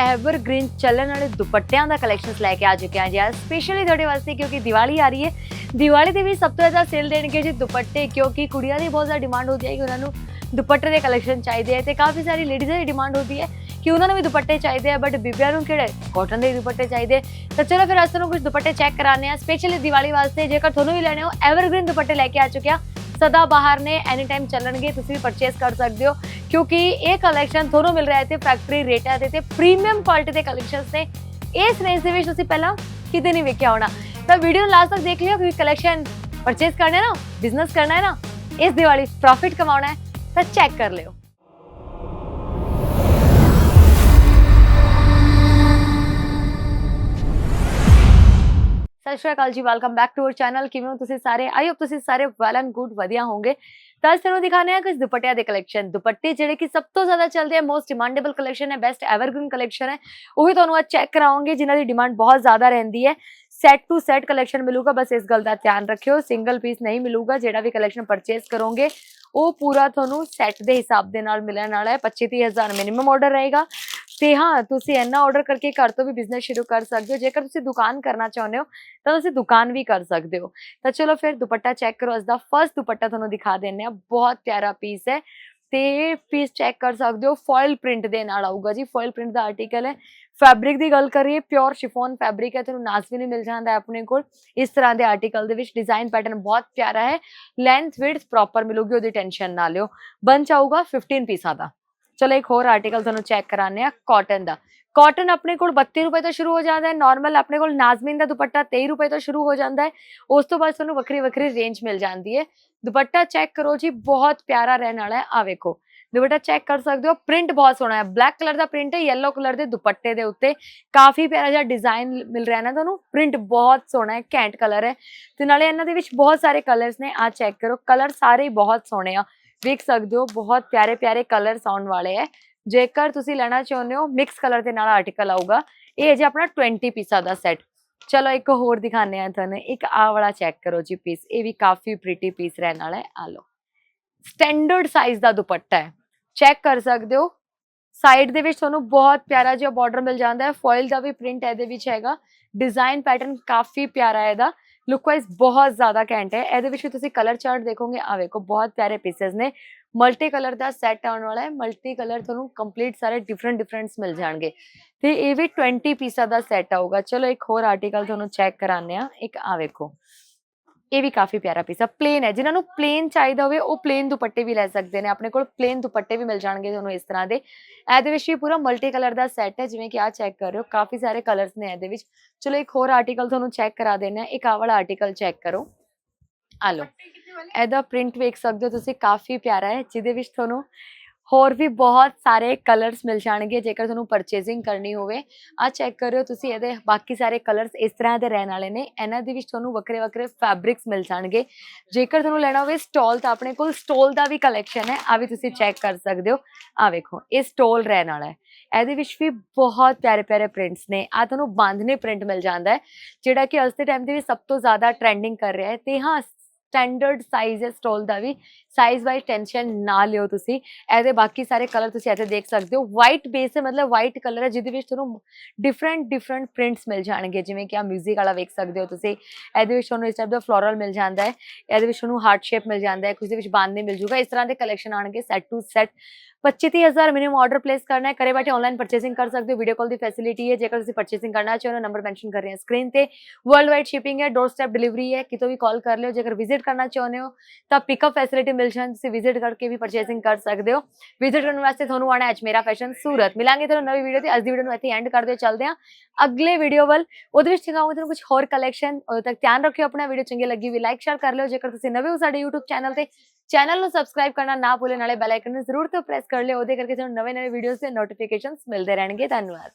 Evergreen ਚੱਲਣ ਵਾਲੇ ਦੁਪੱਟਿਆਂ ਦਾ collections ਲੈ ਕੇ ਆ ਚੁੱਕੇ ਹਾਂ ਜੀ। ਅੱਜ ਸਪੈਸ਼ਲੀ ਤੁਹਾਡੇ ਵਾਸਤੇ ਕਿਉਂਕਿ ਦੀਵਾਲੀ ਆ ਰਹੀ ਹੈ। ਦੀਵਾਲੀ ਦੇ ਵੀ ਸਭ ਤੋਂ ਜ਼ਿਆਦਾ ਸੇਲ ਦੇਣਗੇ ਜੀ ਦੁਪੱਟੇ, ਕਿਉਂਕਿ ਕੁੜੀਆਂ ਦੀ ਬਹੁਤ ਜ਼ਿਆਦਾ ਡਿਮਾਂਡ ਹੁੰਦੀ ਹੈ ਕਿ ਉਹਨਾਂ ਨੂੰ ਦੁਪੱਟੇ ਦੇ ਕਲੈਕਸ਼ਨ ਚਾਹੀਦੇ ਹੈ ਤੇ ਕਾਫੀ ਸਾਰੀ ਲੇਡੀਜ਼ ਦੀ ਡਿਮਾਂਡ ਹੁੰਦੀ ਹੈ ਕਿ ਉਹਨਾਂ ਨੂੰ ਵੀ ਦੁਪੱਟੇ ਚਾਹੀਦੇ ਆ ਬਟ ਬੀਬੀਆਂ ਨੂੰ ਕਿਹੜੇ? ਕਾਟਨ ਦੇ ਦੁਪੱਟੇ ਚਾਹੀਦੇ ਤਾਂ ਚਲੋ ਫਿਰ ਅੱਜ ਤੁਹਾਨੂੰ ਕੁਝ ਦੁਪੱਟੇ ਚੈੱਕ ਕਰਾਣੇ ਆ ਸਪੈਸ਼ਲੀ ਦੀਵਾਲੀ ਵਾਸਤੇ ਜੇਕਰ ਤੁਹਾਨੂੰ ਵੀ ਲੈਣੇ ਹੋ, ਐਵਰਗ੍ਰੀਨ ਦੁਪੱਟੇ ਲੈ ਕੇ ਆ ਚੁੱਕਿਆ ਸਦਾ ਬਾਹਰ ਨੇ ਐਨੀ ਟਾਈਮ ਚੱਲਣਗੇ, ਤੁਸੀਂ ਵੀ ਪਰਚੇਸ ਕਰ ਸਕਦੇ ਹੋ। ਕਿਉਂਕਿ ਇਹ ਕਲੈਕਸ਼ਨ ਤੁਹਾਨੂੰ ਮਿਲ ਰਿਹਾ ਹੈ ਤੇ ਫੈਕਟਰੀ ਰੇਟਾਂ ਤੇ ਤੇ ਪ੍ਰੀਮੀਅਮ ਕੁਆਲਿਟੀ ਦੇ ਕਲੈਕਸ਼ਨਸ ਨੇ ਇਸ ਰੇਂਜ ਦੇ ਵਿੱਚ ਤੁਸੀਂ ਪਹਿਲਾਂ ਕਿਤੇ ਨਹੀਂ ਵੇਖਿਆ ਹੋਣਾ ਤਾਂ ਵੀਡੀਓ ਨੂੰ ਲਾਸਟ ਤੱਕ ਦੇਖ ਲਿਓ ਕਿਉਂਕਿ ਕਲੈਕਸ਼ਨ ਪਰਚੇਸ ਕਰਨਾ ਹੈ ਨਾ ਬਿਜ਼ਨਸ ਕਰਨਾ ਹੈ ਨਾ ਇਸ ਦੀਵਾਲੀ ਪ੍ਰੋਫਿਟ ਕਮਾਉਣਾ ਹੈ ਤਾਂ ਚੈੱਕ ਕਰ ਲਿਓ ਸਤਿ ਸ਼੍ਰੀ ਅਕਾਲ ਜੀ welcome back to our channel ਕਿਵੇਂ ਹੋ ਤੁਸੀਂ ਸਾਰੇ ਆਈ ਹੋਪ ਤੁਸੀਂ ਸਾਰੇ ਵੈਲ ਐਂਡ ਗੁੱਡ ਵਧੀਆ ਹੋਵੋਗੇ ਤਾਂ ਅੱਜ ਤੁਹਾਨੂੰ ਦਿਖਾਣੇ ਆ ਕੁਝ ਦੁਪੱਟਿਆਂ ਦੇ ਕਲੈਕਸ਼ਨ ਦੁਪੱਟੇ ਜਿਹੜੇ ਕਿ ਸਭ ਤੋਂ ਜ਼ਿਆਦਾ ਚੱਲਦੇ ਆ ਮੋਸਟ ਡਿਮਾਂਡੇਬਲ ਕਲੈਕਸ਼ਨ ਹੈ ਬੈਸਟ ਐਵਰਗ੍ਰੀਨ ਕਲੈਕਸ਼ਨ ਹੈ। ਉਹ ਵੀ ਤੁਹਾਨੂੰ ਅੱਜ ਚੈੱਕ ਕਰਾਉਂਗੇ, ਜਿਨ੍ਹਾਂ ਦੀ ਡਿਮਾਂਡ ਬਹੁਤ ਜ਼ਿਆਦਾ ਰਹਿੰਦੀ ਹੈ। ਸੈਟ ਟੂ ਸੈਟ ਕਲੈਕਸ਼ਨ ਮਿਲੂਗਾ, ਬਸ ਇਸ ਗੱਲ ਦਾ ਧਿਆਨ ਰੱਖਿਓ। ਸਿੰਗਲ ਪੀਸ ਨਹੀਂ ਮਿਲੂਗਾ, ਜਿਹੜਾ ਵੀ ਕਲੈਕਸ਼ਨ ਪਰਚੇਸ ਕਰੋਗੇ, ਉਹ ਪੂਰਾ ਤੁਹਾਨੂੰ ਸੈੱਟ ਦੇ ਹਿਸਾਬ ਦੇ ਨਾਲ ਮਿਲਣ ਵਾਲਾ ਹੈ। 25-30000 ਮਿਨੀਮਮ ਆਰਡਰ ਰਹੇਗਾ। ਤੇ ਹਾਂ, ਤੁਸੀਂ ਇੰਨਾ ਆਰਡਰ ਕਰਕੇ ਘਰ ਤੋਂ ਵੀ ਬਿਜ਼ਨਸ ਸ਼ੁਰੂ ਕਰ ਸਕਦੇ ਹੋ। ਜੇਕਰ ਤੁਸੀਂ ਦੁਕਾਨ ਕਰਨਾ ਚਾਹੁੰਦੇ ਹੋ, ਤਾਂ ਤੁਸੀਂ ਦੁਕਾਨ ਵੀ ਕਰ ਸਕਦੇ ਹੋ। ਤਾਂ ਚਲੋ ਫਿਰ ਦੁਪੱਟਾ ਚੈੱਕ ਕਰੋ। ਅੱਜ ਦਾ ਫਰਸਟ ਦੁਪੱਟਾ ਤੁਹਾਨੂੰ ਦਿਖਾ ਦਿੰਨੇ ਆ ਬਹੁਤ ਪਿਆਰਾ ਪੀਸ ਹੈ। ਤੇ ਪੀਸ ਚੈੱਕ ਕਰ ਸਕਦੇ ਹੋ। ਫੋਇਲ ਪ੍ਰਿੰਟ ਦੇ ਨਾਲ ਆਊਗਾ ਜੀ। ਫੋਇਲ ਪ੍ਰਿੰਟ ਦਾ ਆਰਟੀਕਲ ਹੈ। ਫੈਬਰਿਕ ਦੀ ਗੱਲ ਕਰੀਏ ਪਿਓਰ ਸ਼ਿਫੋਨ ਫੈਬਰਿਕ ਹੈ। ਤੁਹਾਨੂੰ ਨਾਸ ਵੀ ਨਹੀਂ ਮਿਲ ਜਾਂਦਾ ਹੈ ਆਪਣੇ ਕੋਲ। ਇਸ ਤਰ੍ਹਾਂ ਦੇ ਆਰਟੀਕਲ ਦੇ ਵਿੱਚ ਡਿਜ਼ਾਈਨ ਪੈਟਰਨ ਬਹੁਤ ਪਿਆਰਾ ਹੈ। ਲੈਂਥ ਵਿਡਥ ਪ੍ਰੋਪਰ ਮਿਲੂਗੀ। ਉਹਦੀ ਟੈਨਸ਼ਨ ਨਾ ਲਿਓ। ਬੰਚ ਆਊਗਾ 15 ਪੀਸਾਂ ਦਾ। ਚਲੋ ਇੱਕ ਹੋਰ ਆਰਟੀਕਲ ਤੁਹਾਨੂੰ ਚੈੱਕ ਕਰਾਣੇ ਆ ਕਾਟਨ ਦਾ। ਕਾਟਨ ਆਪਣੇ ਕੋਲ 32 ਰੁਪਏ ਤੋਂ ਸ਼ੁਰੂ ਹੋ ਜਾਂਦਾ ਹੈ ਨਾਰਮਲ ਆਪਣੇ ਕੋਲ ਨਾਜ਼ਮੀਨ ਦਾ ਦੁਪੱਟਾ 23 ਰੁਪਏ ਤੋਂ ਸ਼ੁਰੂ ਹੋ ਜਾਂਦਾ ਹੈ, ਉਸ ਤੋਂ ਬਾਅਦ ਤੁਹਾਨੂੰ ਵੱਖਰੀ ਵੱਖਰੀ ਰੇਂਜ ਮਿਲ ਜਾਂਦੀ ਹੈ। ਦੁਪੱਟਾ ਚੈੱਕ ਕਰੋ ਜੀ, ਬਹੁਤ ਪਿਆਰਾ ਰਹਿਣ ਵਾਲਾ ਹੈ ਆ ਵੇਖੋ। ਦੁਪੱਟਾ ਚੈੱਕ ਕਰ ਸਕਦੇ ਹੋ ਪ੍ਰਿੰਟ ਬਹੁਤ ਸੋਹਣਾ ਹੈ ਬਲੈਕ ਕਲਰ ਦਾ ਪ੍ਰਿੰਟ ਹੈ, yellow ਕਲਰ ਦੇ ਦੁਪੱਟੇ ਦੇ ਉੱਤੇ। ਕਾਫੀ ਪਿਆਰਾ ਜਿਹਾ ਡਿਜ਼ਾਈਨ ਮਿਲ ਰਿਹਾ ਨਾ ਤੁਹਾਨੂੰ ਪ੍ਰਿੰਟ ਬਹੁਤ ਸੋਹਣਾ ਹੈ ਕੈਂਟ ਕਲਰ ਹੈ। ਤੇ ਨਾਲੇ ਇਹਨਾਂ ਦੇ ਵਿੱਚ ਬਹੁਤ ਸਾਰੇ ਕਲਰਸ ਨੇ ਆ ਚੈੱਕ ਕਰੋ ਕਲਰ ਸਾਰੇ ਹੀ ਬਹੁਤ ਸੋਹਣੇ ਆ। ਵੇਖ ਸਕਦੇ ਹੋ, ਬਹੁਤ ਪਿਆਰੇ ਪਿਆਰੇ ਕਲਰਸ ਆਉਣ ਵਾਲੇ ਹੈ ਜੇਕਰ ਤੁਸੀਂ ਲੈਣਾ ਚਾਹੁੰਦੇ ਹੋ ਮਿਕਸ ਕਲਰ ਦੇ ਨਾਲ ਆਰਟੀਕਲ ਆਊਗਾ। ਇਹ ਹੈ ਜੀ ਆਪਣਾ 20 ਪੀਸਾਂ ਦਾ ਸੈੱਟ ਚਲੋ ਇੱਕ ਹੋਰ ਦਿਖਾਣੇ ਆ ਤੁਹਾਨੂੰ। ਇੱਕ ਆ ਵਾਲਾ ਚੈੱਕ ਕਰੋ ਜੀ ਪੀਸ ਇਹ ਵੀ ਕਾਫੀ ਪ੍ਰੀਟੀ ਪੀਸ ਰਹਿਣ ਵਾਲਾ ਹੈ ਆ ਲਓ। ਸਟੈਂਡਰਡ ਸਾਈਜ਼ ਦਾ ਦੁਪੱਟਾ ਹੈ ਚੈੱਕ ਕਰ ਸਕਦੇ ਹੋ। ਸਾਈਡ ਦੇ ਵਿੱਚ ਤੁਹਾਨੂੰ ਬਹੁਤ ਪਿਆਰਾ ਜਿਹਾ ਬਾਰਡਰ ਮਿਲ ਜਾਂਦਾ ਹੈ ਫੋਇਲ ਦਾ ਵੀ ਪ੍ਰਿੰਟ ਇਹਦੇ ਵਿੱਚ ਹੈਗਾ। ਡਿਜ਼ਾਈਨ ਪੈਟਰਨ ਕਾਫੀ ਪਿਆਰਾ ਹੈ ਇਹਦਾ। ਲੁੱਕ ਵਾਈਜ਼ ਬਹੁਤ ਜ਼ਿਆਦਾ ਕੈਂਟ ਹੈ। ਇਹਦੇ ਵਿੱਚ ਵੀ ਤੁਸੀਂ ਕਲਰ ਚਾਰਟ ਦੇਖੋਗੇ ਆ ਵੇਖੋ, ਬਹੁਤ ਪਿਆਰੇ ਪੀਸਸ ਨੇ। ਮਲਟੀ ਕਲਰ ਦਾ ਸੈੱਟ ਆਉਣ ਵਾਲਾ ਹੈ। ਮਲਟੀ ਕਲਰ ਤੁਹਾਨੂੰ ਕੰਪਲੀਟ ਸਾਰੇ ਡਿਫਰੈਂਟ ਡਿਫਰੈਂਟਸ ਮਿਲ ਜਾਣਗੇ। ਤੇ ਇਹ ਵੀ 20 ਪੀਸਾਂ ਦਾ ਸੈੱਟ ਆਊਗਾ। ਚਲੋ ਇੱਕ ਹੋਰ ਆਰਟੀਕਲ ਤੁਹਾਨੂੰ ਚੈੱਕ ਕਰਾਉਂਦੇ ਆ ਇੱਕ ਆ ਵੇਖੋ। ਇਹ ਵੀ ਕਾਫੀ ਪਿਆਰਾ ਪੀਸ ਆ। ਪਲੇਨ ਹੈ। ਜਿਨ੍ਹਾਂ ਨੂੰ ਪਲੇਨ ਚਾਹੀਦਾ ਹੋਵੇ, ਉਹ ਪਲੇਨ ਦੁਪੱਟੇ ਵੀ ਲੈ ਸਕਦੇ ਨੇ। ਆਪਣੇ ਕੋਲ ਪਲੇਨ ਦੁਪੱਟੇ ਵੀ ਮਿਲ ਜਾਣਗੇ ਤੁਹਾਨੂੰ ਇਸ ਤਰ੍ਹਾਂ ਦੇ। ਇਹਦੇ ਵਿੱਚ ਵੀ ਪੂਰਾ ਮਲਟੀ ਕਲਰ ਦਾ ਸੈੱਟ ਹੈ। ਜਿਵੇਂ ਕਿ ਆ ਚੈੱਕ ਕਰ ਰਹੇ ਹੋ। ਕਾਫੀ ਸਾਰੇ ਕਲਰਸ ਨੇ ਇਹਦੇ ਵਿੱਚ। ਚਲੋ ਇੱਕ ਹੋਰ ਆਰਟੀਕਲ ਤੁਹਾਨੂੰ ਚੈੱਕ ਕਰਾ ਦੇਣਾ ਇੱਕ ਆਹ ਵਾਲਾ ਆਰਟੀਕਲ ਚੈੱਕ ਕਰੋ। ਆ ਲਓ। ਇਹਦਾ ਪ੍ਰਿੰਟ ਵੇਖ ਸਕਦੇ ਹੋ ਤੁਸੀਂ। ਕਾਫੀ ਪਿਆਰਾ ਹੈ। ਜਿਹਦੇ ਵਿੱਚ ਤੁਹਾਨੂੰ ਹੋਰ ਵੀ ਬਹੁਤ ਸਾਰੇ ਕਲਰਸ ਮਿਲ ਜਾਣਗੇ, ਜੇਕਰ ਤੁਹਾਨੂੰ ਪਰਚੇਜ਼ਿੰਗ ਕਰਨੀ ਹੋਵੇ। ਆ ਚੈੱਕ ਕਰਿਓ ਤੁਸੀਂ ਇਹਦੇ, ਬਾਕੀ ਸਾਰੇ ਕਲਰਸ ਇਸ ਤਰ੍ਹਾਂ ਦੇ ਰਹਿਣ ਵਾਲੇ ਨੇ। ਇਹਨਾਂ ਦੇ ਵਿੱਚ ਤੁਹਾਨੂੰ ਵੱਖਰੇ ਵੱਖਰੇ ਫੈਬਰਿਕਸ ਮਿਲ ਜਾਣਗੇ। ਜੇਕਰ ਤੁਹਾਨੂੰ ਲੈਣਾ ਹੋਵੇ ਸਟਾਲ ਤਾਂ ਆਪਣੇ ਕੋਲ ਸਟਾਲ ਦਾ ਵੀ ਕਲੈਕਸ਼ਨ ਹੈ। ਆ ਵੀ ਤੁਸੀਂ ਚੈੱਕ ਕਰ ਸਕਦੇ ਹੋ। ਆ ਵੇਖੋ, ਇਹ ਸਟਾਲ ਰਹਿਣ ਵਾਲਾ ਹੈ। ਇਹਦੇ ਵਿੱਚ ਵੀ ਬਹੁਤ ਪਿਆਰੇ ਪਿਆਰੇ ਪ੍ਰਿੰਟਸ ਨੇ। ਆ ਤੁਹਾਨੂੰ ਬਾਂਧਨੇ ਪ੍ਰਿੰਟ ਮਿਲ ਜਾਂਦਾ ਹੈ, ਜਿਹੜਾ ਕਿ ਅੱਜ ਦੇ ਟਾਈਮ ਦੇ ਵਿੱਚ ਸਭ ਤੋਂ ਜ਼ਿਆਦਾ ਟ੍ਰੈਂਡਿੰਗ ਕਰ ਰਿਹਾ ਹੈ। ਤੇ ਹਾਂ ਸਟੈਂਡਰਡ ਸਾਈਜ਼ ਹੈ ਸਟੋਲ ਦਾ ਵੀ। ਸਾਈਜ਼ ਵਾਈਜ਼ ਟੈਨਸ਼ਨ ਨਾ ਲਿਓ ਤੁਸੀਂ। ਇਹਦੇ ਬਾਕੀ ਸਾਰੇ ਕਲਰ ਤੁਸੀਂ ਇੱਥੇ ਦੇਖ ਸਕਦੇ ਹੋ। ਵਾਈਟ ਬੇਸ ਹੈ, ਮਤਲਬ ਵਾਈਟ ਕਲਰ ਹੈ, ਜਿਹਦੇ ਵਿੱਚ ਤੁਹਾਨੂੰ ਡਿਫਰੈਂਟ ਡਿਫਰੈਂਟ ਪ੍ਰਿੰਟਸ ਮਿਲ ਜਾਣਗੇ। ਜਿਵੇਂ ਕਿ ਆ 뮤직 ਵਾਲਾ ਵੇਖ ਸਕਦੇ ਹੋ ਤੁਸੀਂ। ਇਹਦੇ ਵਿੱਚ ਤੁਹਾਨੂੰ ਇਸ ਟਾਈਪ ਦਾ ਫਲੋਰਲ ਮਿਲ ਜਾਂਦਾ ਹੈ। ਇਹਦੇ ਵਿੱਚ ਤੁਹਾਨੂੰ ਹਾਰਟ ਸ਼ੇਪ ਮਿਲ ਜਾਂਦਾ ਹੈ। ਕੁਝ ਦੇ ਵਿੱਚ ਬਾਂਧਨੇ ਮਿਲ ਜੂਗਾ ਇਸ ਤਰ੍ਹਾਂ ਦੇ ਕਲੈਕਸ਼ਨ ਆਣਗੇ set to set 25000 minimum order place ਕਰਨਾ ਹੈ। ਕਰੇ ਬੈਠੇ ਆਨਲਾਈਨ ਪਰਚੇਸਿੰਗ ਕਰ ਸਕਦੇ ਹੋ। ਵੀਡੀਓ ਕਾਲ ਦੀ ਫੈਸਿਲਿਟੀ ਹੈ। ਜੇਕਰ ਤੁਸੀਂ ਪਰਚੇਸਿੰਗ ਕਰਨਾ ਚਾਹੋ ਨਾ ਨੰਬਰ ਮੈਂਸ਼ਨ ਕਰ ਰਹੇ ਹਾਂ ਸਕਰੀਨ ਤੇ। ਵਰਲਡ ਵਾਈਡ ਸ਼ਿਪਿੰਗ ਹੈ। ਡੋਰ ਸਟੈਪ ਡਿਲੀਵਰੀ ਹੈ। ਕਿਤੋਂ ਵੀ ਕਾਲ ਕਰ ਲਿਓ। ਜੇਕਰ ਵਿਜ਼ਿਟ ਕਰਨਾ ਚਾਹੁੰਦੇ ਹੋ, ਤਾਂ ਪਿਕਅਪ ਫੈਸਿਲਿਟੀ ਮਿਲ ਜਾਂਦੀ ਤੁਸੀਂ ਵਿਜ਼ਿਟ ਕਰਕੇ ਵੀ ਪਰਚੇਸਿੰਗ ਕਰ ਸਕਦੇ ਹੋ। ਵਿਜ਼ਿਟ ਕਰਨ ਵਾਸਤੇ ਤੁਹਾਨੂੰ ਆਣਾ ਹੈ ਮੇਰਾ ਫੈਸ਼ਨ ਸੂਰਤ। ਮਿਲਾਂਗੇ ਤੁਹਾਨੂੰ ਨਵੀਂ ਵੀਡੀਓ ਤੇ, ਅੱਜ ਦੀ ਵੀਡੀਓ ਨੂੰ ਇੱਥੇ ਐਂਡ ਕਰਦੇ ਚੱਲਦੇ ਹਾਂ। ਅਗਲੇ ਵੀਡੀਓ ਵੱਲ, ਉਹਦੇ ਵਿੱਚ ਦਿਖਾਉਂਗੇ ਤੁਹਾਨੂੰ ਕੁਝ ਹੋਰ ਕਲੈਕਸ਼ਨ ਉਦੋਂ ਤੱਕ ਧਿਆਨ ਰੱਖਿਓ ਆਪਣਾ ਵੀਡੀਓ ਚੰਗੀ ਲੱਗੀ ਵੀ ਲਾਈਕ ਸ਼ੇਅਰ ਕਰ ਲਿਓ। ਜੇਕਰ ਤੁਸੀਂ ਨਵੇਂ ਹੋ ਸਾਡੇ YouTube ਚੈਨਲ ਤੇ ਚੈਨਲ ਨੂੰ ਸਬਸਕ੍ਰਾਈਬ ਕਰਨਾ ਨਾ ਭੁੱਲੇ, ਨਾਲੇ ਬੈਲ ਆਈਕਨ ਨੂੰ ਜ਼ਰੂਰ ਤੋਂ ਪ੍ਰੈਸ ਕਰ ਲਿਓ। ਉਹਦੇ ਕਰਕੇ ਤੁਹਾਨੂੰ ਨਵੇਂ ਨਵੇਂ ਵੀਡੀਓਜ਼ ਦੇ ਨੋਟੀਫਿਕੇਸ਼ਨਸ ਮਿਲਦੇ ਰਹਿਣਗੇ। ਧੰਨਵਾਦ।